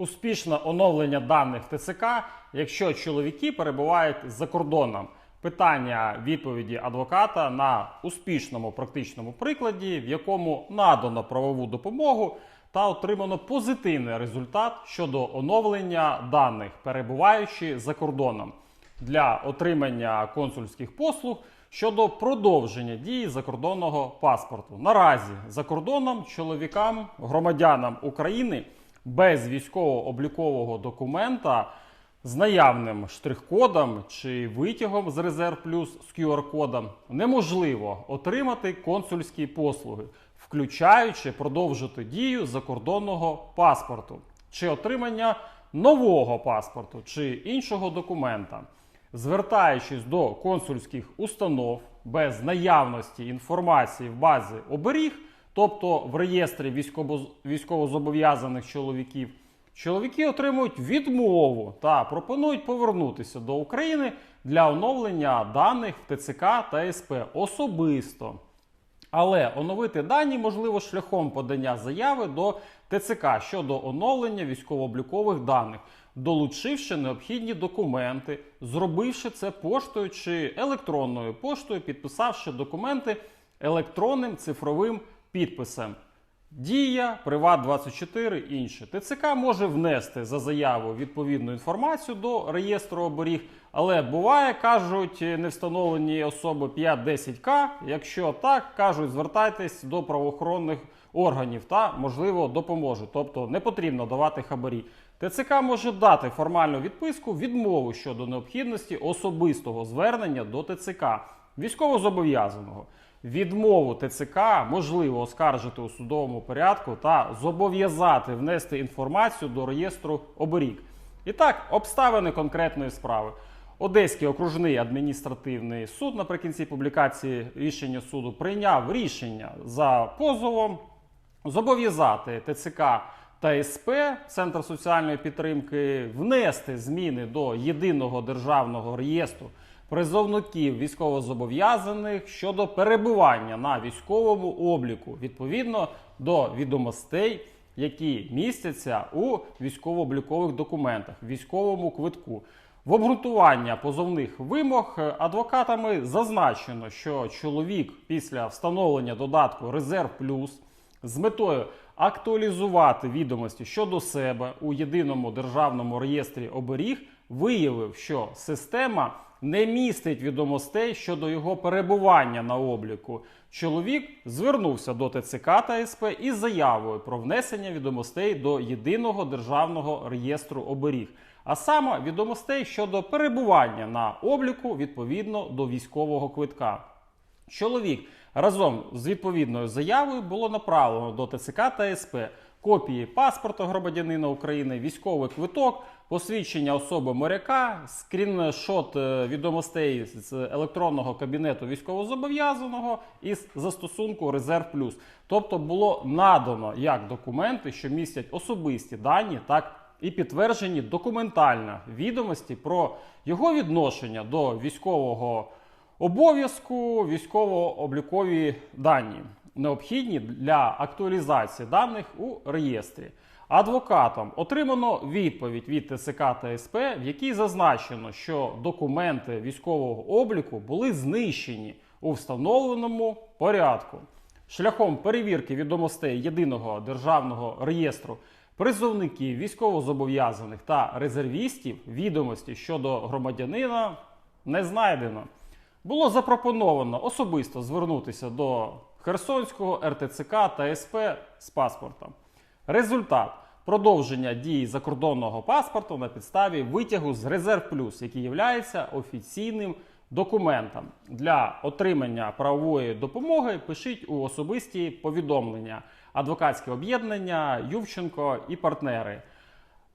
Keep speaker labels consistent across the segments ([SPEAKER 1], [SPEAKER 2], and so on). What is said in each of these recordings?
[SPEAKER 1] Успішне оновлення даних ТЦК, якщо чоловіки перебувають за кордоном. Питання відповіді адвоката на успішному практичному прикладі, в якому надано правову допомогу та отримано позитивний результат щодо оновлення даних, перебуваючи за кордоном для отримання консульських послуг щодо продовження дії закордонного паспорту. Наразі за кордоном чоловікам, громадянам України без військово-облікового документа з наявним штрих-кодом чи витягом з резерв плюс з QR-кодом неможливо отримати консульські послуги, включаючи продовжити дію закордонного паспорту чи отримання нового паспорту чи іншого документа. Звертаючись до консульських установ без наявності інформації в базі оберіг, тобто в реєстрі військово- військовозобов'язаних чоловіків, чоловіки отримують відмову та пропонують повернутися до України для оновлення даних в ТЦК та СП особисто. Але оновити дані можливо шляхом подання заяви до ТЦК щодо оновлення військово-облікових даних, долучивши необхідні документи, зробивши це поштою чи електронною поштою, підписавши документи електронним цифровим підписом. Дія, Приват 24 інше. ТЦК може внести за заяву відповідну інформацію до реєстру оберіг, але буває, кажуть, не встановлені особи 5-10К. Якщо так, кажуть, звертайтесь до правоохоронних органів та, можливо, допоможуть. Тобто не потрібно давати хабарі. ТЦК може дати формальну відписку відмову щодо необхідності особистого звернення до ТЦК військовозобов'язаного. Відмову ТЦК можливо оскаржити у судовому порядку та зобов'язати внести інформацію до реєстру оберіг. І так, обставини конкретної справи. Одеський окружний адміністративний суд наприкінці публікації рішення суду прийняв рішення за позовом зобов'язати ТЦК та СП Центр соціальної підтримки внести зміни до єдиного державного реєстру призовників військовозобов'язаних щодо перебування на військовому обліку відповідно до відомостей, які містяться у військово-облікових документах, військовому квитку. В обґрунтування позовних вимог адвокатами зазначено, що чоловік після встановлення додатку Резерв Плюс з метою актуалізувати відомості щодо себе у єдиному державному реєстрі оберіг виявив, що система не містить відомостей щодо його перебування на обліку. Чоловік звернувся до ТЦК та СП із заявою про внесення відомостей до єдиного державного реєстру оберіг, а саме відомостей щодо перебування на обліку відповідно до військового квитка. Чоловік разом з відповідною заявою було направлено до ТЦК та СП копії паспорта громадянина України, військовий квиток, посвідчення особи моряка, скріншот е, відомостей з електронного кабінету військовозобов'язаного із застосунку Резерв Плюс. Тобто було надано як документи, що містять особисті дані, так і підтверджені документально відомості про його відношення до військового обов'язку, військово-облікові дані, необхідні для актуалізації даних у реєстрі. Адвокатом отримано відповідь від ТСК та СП, в якій зазначено, що документи військового обліку були знищені у встановленому порядку. Шляхом перевірки відомостей єдиного державного реєстру призовників, військовозобов'язаних та резервістів відомості щодо громадянина не знайдено. Було запропоновано особисто звернутися до Херсонського РТЦК та СП з паспортом. Результат продовження дії закордонного паспорту на підставі витягу з Резерв Плюс, який є офіційним документом. Для отримання правової допомоги пишіть у особисті повідомлення адвокатське об'єднання Ювченко і партнери.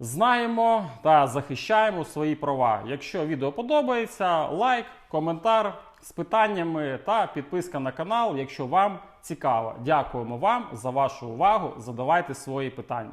[SPEAKER 1] Знаємо та захищаємо свої права. Якщо відео подобається, лайк, коментар з питаннями та підписка на канал, якщо вам цікаво. Дякуємо вам за вашу увагу. Задавайте свої питання.